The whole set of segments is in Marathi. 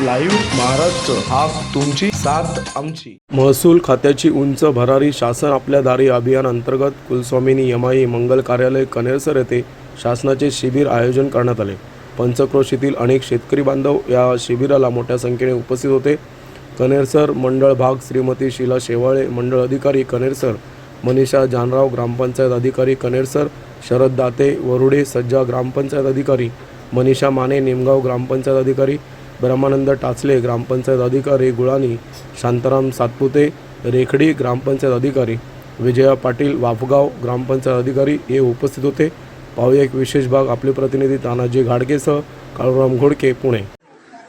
लाईव्ह महाराष्ट्र हा तुमची साथ आमची. महसूल खात्याची उंच भरारी शासन आपल्या दारी अभियान अंतर्गत कुलस्वामिनी यमाई मंगल कार्यालय कनेरसर येथे शासनाचे शिबिर आयोजन करण्यात आले. पंचक्रोशीतील अनेक शेतकरी बांधव या शिबिराला मोठ्या संख्येने उपस्थित होते. कनेरसर मंडळ भाग श्रीमती शीला शेवाळे मंडळ अधिकारी कनेरसर मनीषा जानराव ग्रामपंचायत अधिकारी कनेरसर शरद दाते वरुडे सज्जा ग्रामपंचायत अधिकारी मनीषा माने निमगाव ग्रामपंचायत अधिकारी ब्रह्मानंद टाचले ग्रामपंचायत अधिकारी गुळानी शांताराम सातपुते रेखडी ग्रामपंचायत अधिकारी विजया पाटील वाफगाव ग्रामपंचायत अधिकारी हे उपस्थित होते. पाहूया एक विशेष भाग. आपले प्रतिनिधी तानाजी घाडगेसह काळूराम घोडके पुणे.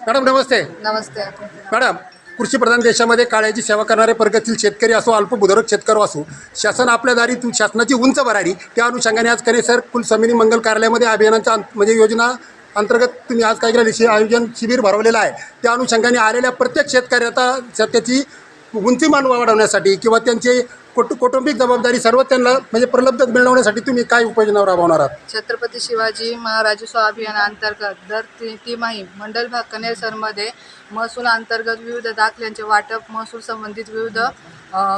मॅडम नमस्ते. नमस्ते. मॅडम कृषीप्रधान देशामध्ये काळ्याची सेवा करणारे प्रगतशील शेतकरी असो अल्पभूधारक शेतकरी असो शासन आपल्या दारी तू शासनाची उंच भरारी त्या अनुषंगाने आज करे सर कुलस्वामिनी मंगल कार्यालयामध्ये अभियानाच्या म्हणजे योजना अंतर्गत तुम्ही आज काय केलं शि आयोजन शिबिर भरवलेलं आहे. त्या अनुषंगाने आलेल्या प्रत्येक शेतकऱ्याचा त्याची उंचीमान वाढवण्यासाठी किंवा त्यांचे कुटु कौटुंबिक जबाबदारी सर्व त्यांना म्हणजे प्रलब्ध मिळवण्यासाठी तुम्ही काय उपाययोजना राबवणार आहात? छत्रपती शिवाजी महाराजोत्सव अभियानाअंतर्गत दर ती तिमाही मंडल भाग कनेरसरमध्ये महसूल अंतर्गत विविध दाखल्यांचे वाटप महसूल संबंधित विविध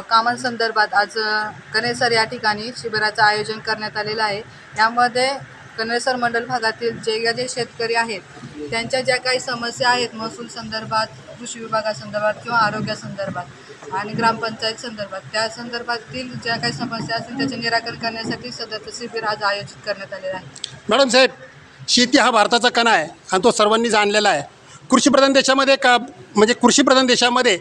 कामांसंदर्भात आज कनेसर कनेरसर या ठिकाणी शिबिराचं आयोजन करण्यात आलेलं आहे. यामध्ये कनेरसर मंडल भागातील जे जे शेतकरी आहेत त्यांच्या ज्या काही समस्या आहेत महसूल संदर्भात कृषी विभागासंदर्भात किंवा आरोग्यासंदर्भात आणि ग्रामपंचायत संदर्भात त्या संदर्भातील ज्या काही समस्या असतील त्याचे निराकरण करण्यासाठी सदरचं शिबिर आज आयोजित करण्यात आलेलं आहे. मॅडम साहेब शेती हा भारताचा कणा आहे आणि तो सर्वांनी जाणलेला आहे. कृषीप्रधान देशामध्ये का म्हणजे कृषीप्रधान देशामध्ये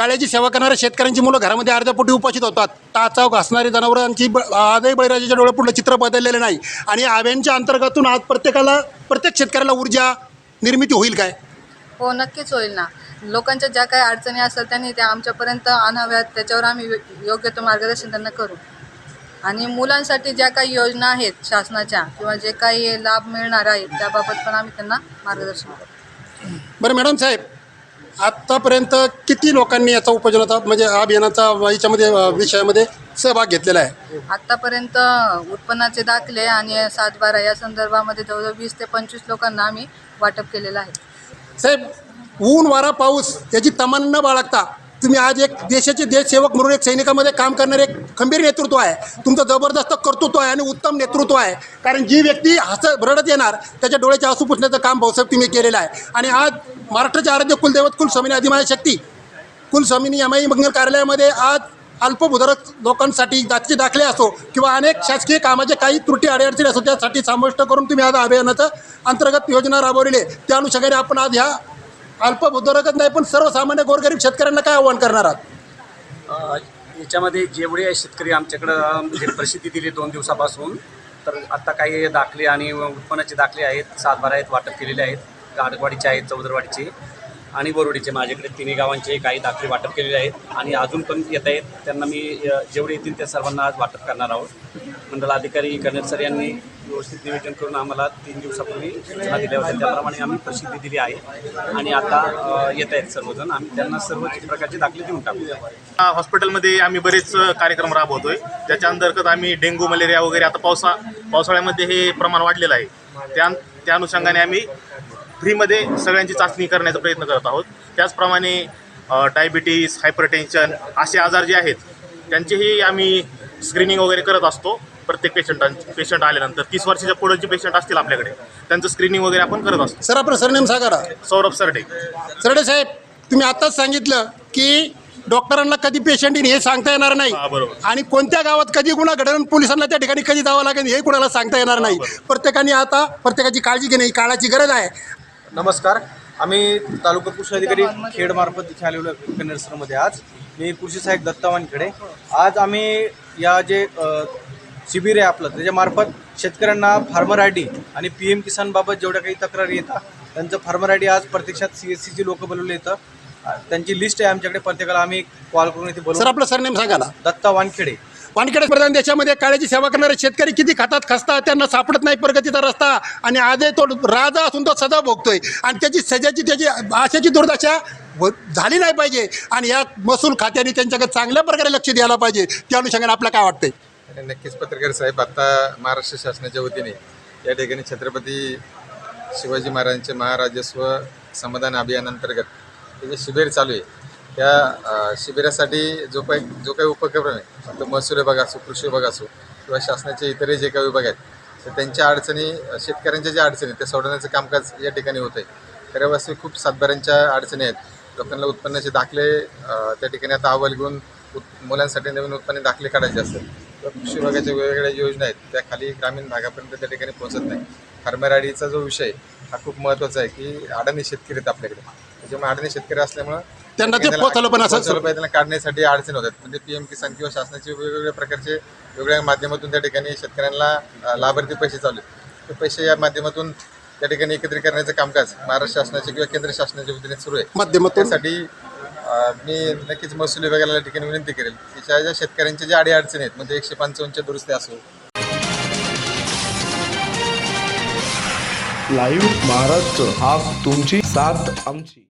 काळ्याची सेवा करणाऱ्या शेतकऱ्यांची मुलं घरामध्ये अर्ध्यापोटी उपाशित होतात. टाचाव घासणारी जनावरांची ब आजही बळीराजाच्या डोळ्यापुढलं चित्र बदललेलं नाही. आणि आव्यांच्या अंतर्गतून आज प्रत्येकाला प्रत्येक शेतकऱ्याला ऊर्जा निर्मिती होईल काय? हो नक्कीच होईल ना. लोकांच्या ज्या काही अडचणी असतात त्यांनी त्या आमच्यापर्यंत आणाव्यात. त्याच्यावर आम्ही योग्य तो मार्गदर्शन त्यांना करू. आणि मुलांसाठी ज्या काही योजना आहेत शासनाच्या किंवा जे काही लाभ मिळणार आहेत त्याबाबत पण आम्ही त्यांना मार्गदर्शन करू. बरं मॅडम साहेब आत्तापर्यंत किती लोकांनी याचा उपयोजनाचा म्हणजे अभियानाचा याच्यामध्ये विषयामध्ये सहभाग घेतलेला आहे? आत्तापर्यंत उत्पन्नाचे दाखले आणि सातबारा या संदर्भामध्ये जवळजवळ वीस ते पंचवीस लोकांना आम्ही वाटप केलेलं आहे. साहेब ऊन वारा पाऊस याची तमन्ना न बाळगता तुम्ही आज एक देशाचे देशसेवक म्हणून एक सैनिकामध्ये काम करणारे एक खंबीर नेतृत्व आहे. तुमचं जबरदस्त कर्तृत्व आहे आणि उत्तम नेतृत्व आहे. कारण जी व्यक्ती हस रडत येणार त्याच्या डोळ्याचे आसू पुसण्याचं काम भाऊसाहेब तुम्ही केलेलं आहे. आणि आज महाराष्ट्राचे आराध्य कुलदैवत कुलस्वामिनी अधिमाय शक्ती कुलस्वामिनी यमाई मंगल कार्यालयामध्ये आज अल्पभूधारक लोकांसाठी जातीचे दाखले असो किंवा अनेक शासकीय कामाचे काही त्रुटी अडीअडचणी असो त्यासाठी समाविष्ट करून तुम्ही आज अभियानाचं अंतर्गत योजना राबवलेली आहे. त्या अनुषंगाने आपण आज ह्या अल्पभूधारकच नाही पण सर्वसामान्य गोरगरीब शेतकऱ्यांना काय आव्हान करणार आहात? अ, याच्यामध्ये जेवढे शेतकरी आमच्याकडं म्हणजे प्रसिद्धी दिली दोन दिवसापासून तर आत्ता काही दाखले आणि उत्पन्नाचे दाखले आहेत सातबारा आहेत वाटप केलेले आहेत गाडगवाडीचे आहेत चौदरवाडीचे आणि बोरोडीचे माझ्याकडे तिन्ही गावांचे काही दाखले वाटप केलेले आहेत आणि अजून पण येत आहेत. त्यांना मी जेवढे येतील त्या सर्वांना आज वाटप करणार आहोत. मंडलाधिकारी कनेर सर यांनी व्यवस्थित नियोजन करून आम्हाला तीन दिवसापूर्वी सूचना दिल्या होत्या. त्याप्रमाणे आम्ही प्रसिद्धी दिली आहे. आणि आता येत आहेत सर्वजण. आम्ही त्यांना सर्व प्रकारचे दाखले देऊन टाकू. हॉस्पिटलमध्ये आम्ही बरेच कार्यक्रम राबवतोय. त्याच्या अंतर्गत आम्ही डेंग्यू मलेरिया वगैरे आता पावसा पावसाळ्यामध्ये हे प्रमाण वाढलेलं आहे. त्या त्या अनुषंगाने आम्ही फ्रीमध्ये सगळ्यांची चाचणी करण्याचा प्रयत्न करत आहोत. त्याचप्रमाणे डायबिटीस हायपरटेन्शन असे आजार जे आहेत त्यांचेही आम्ही स्क्रीनिंग वगैरे करत असतो प्रत्येक पेशंटां पेशंट आल्यानंतर. तीस वर्षाच्या पुढे जे पेशंट असतील आपल्याकडे. त्यांचं स्क्रीनिंग वगैरे आपण करत असतो. सर आपलं सरनेम सांगा सौरभ सरडे. सरडे साहेब तुम्ही आत्ताच सांगितलं की डॉक्टरांना कधी पेशंट येईल हे सांगता येणार नाही. बरोबर. आणि कोणत्या गावात कधी गुन्हा घडून पोलिसांना त्या ठिकाणी कधी जावं लागेल हे कुणाला सांगता येणार नाही. प्रत्येकाने आता प्रत्येकाची काळजी घेणे ही काळाची गरज आहे. नमस्कार. आम्ही तालुका कृषी अधिकारी खेडमार्फत इथे आलेलो आहे कन्नरसरमध्ये आज. मी कृषी सहाय्यक दत्ता वानखेडे. आज आम्ही या जे शिबिर आहे आपलं त्याच्यामार्फत शेतकऱ्यांना फार्मर आय डी आणि पी एम किसानबाबत जेवढ्या काही तक्रारी येतात त्यांचं फार्मर आय डी आज प्रत्यक्षात सी एस सीची लोकं बोलवले येतं त्यांची लिस्ट आहे आमच्याकडे प्रत्येकाला आम्ही कॉल करून इथे सर बोलवू आपलं सरनेम सांगा ना. दत्ता वानखेडे. वानखेडे प्रधान देशामध्ये काळ्याची सेवा करणारे शेतकरी किती खातात खसतात त्यांना सापडत नाही प्रगतीचा रस्ता आणि आजही तो राजा असून तो सजा भोगतोय. आणि त्याची सजाची त्याची आशाची दुर्दशा झाली नाही पाहिजे. आणि या महसूल खात्याने त्यांच्याकडे चांगल्या प्रकारे लक्ष द्यायला पाहिजे. त्या अनुषंगाने आपल्याला काय वाटतंय? आणि नक्कीच पत्रकार साहेब आता महाराष्ट्र शासनाच्या वतीने या ठिकाणी छत्रपती शिवाजी महाराजांचे महाराजस्व समाधान अभियानांतर्गत हे जे शिबिर चालू आहे त्या शिबिरासाठी जो काही जो काही उपक्रम आहे तो महसूल विभाग असो कृषी विभाग असो किंवा शासनाचे इतरही जे काही विभाग आहेत तर त्यांच्या अडचणी शेतकऱ्यांच्या ज्या अडचणी आहेत, त्या सोडवण्याचं कामकाज या ठिकाणी होत आहे खऱ्या खूप सातबाऱ्यांच्या अडचणी आहेत. लोकांना उत्पन्नाचे दाखले त्या ठिकाणी आता अहवाल घेऊन उत् मुलांसाठी नवीन उत्पन्न दाखले काढायचे असतात. किंवा कृषी विभागाच्या वेगवेगळ्या योजना आहेत त्या खाली ग्रामीण भागापर्यंत त्या ठिकाणी पोहोचत नाही. फार्मर जो विषय आहे, हा खूप महत्त्वाचा आहे की अडाणी शेतकरी आहेत आपल्याकडे. त्याच्यामुळे अडाणी शेतकरी असल्यामुळं त्यांना ते पोहोचलं पण असं- पाहिजे, त्यांना काढण्यासाठी अडचण होतात. म्हणजे पी एम किसान किंवा शासनाचे वेगवेगळ्या प्रकारचे वेगवेगळ्या माध्यमातून त्या ठिकाणी शेतकऱ्यांना लाभार्थी पैसे चालू आहेत. ते पैसे या माध्यमातूून त्या ठिकाणी एकत्रित करण्याचं कामकाज महाराष्ट्र शासनाचे किंवा केंद्र शासनाच्या वतीने सुरू आहे. माध्यमातून त्यासाठी मी नक्कीच महसूल विभागाला या ठिकाणी विनंती करेल की ज्या ज्या शेतकऱ्यांच्या ज्या अडी अडचणी आहेत म्हणजे एकशे पंचावन्नच्या दुरुस्ती असो. लाईव्ह महाराष्ट्र हा तुमची साथ आमची.